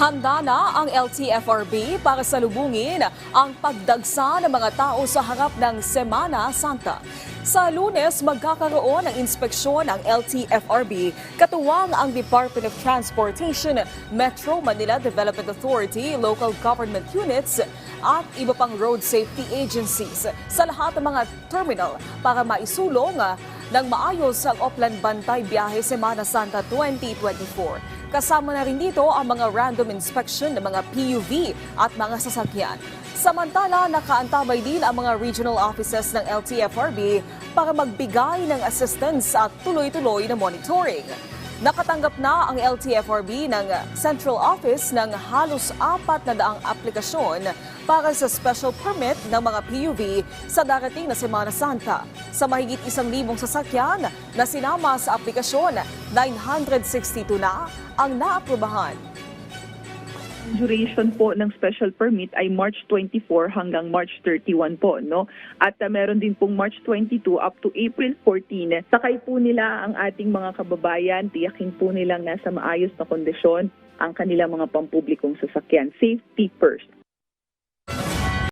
Handa na ang LTFRB para salubungin ang pagdagsa ng mga tao sa harap ng Semana Santa. Sa lunes, magkakaroon ng inspeksyon ang LTFRB katuwang ang Department of Transportation, Metro Manila Development Authority, local government units at iba pang road safety agencies sa lahat ng mga terminal para maisulong ng maayos ang Oplan Bantay Biyahe Semana Santa 2024. Kasama na rin dito ang mga random inspection ng mga PUV at mga sasakyan. Samantala, nakaantabay din ang mga regional offices ng LTFRB para magbigay ng assistance at tuloy-tuloy na monitoring. Nakatanggap na ang LTFRB ng Central Office ng halos apat na daang aplikasyon para sa special permit ng mga PUV sa darating na Semana Santa. Sa mahigit isang libong sasakyan na sinama sa aplikasyon, 962 na ang naaprubahan. duration po ng special permit ay March 24 hanggang March 31 po, no? At uh, meron din pong March 22 up to April 14. Sakay po nila ang ating mga kababayan, tiyakin po nilang nasa maayos na kondisyon ang kanilang mga pampublikong sasakyan. Safety first.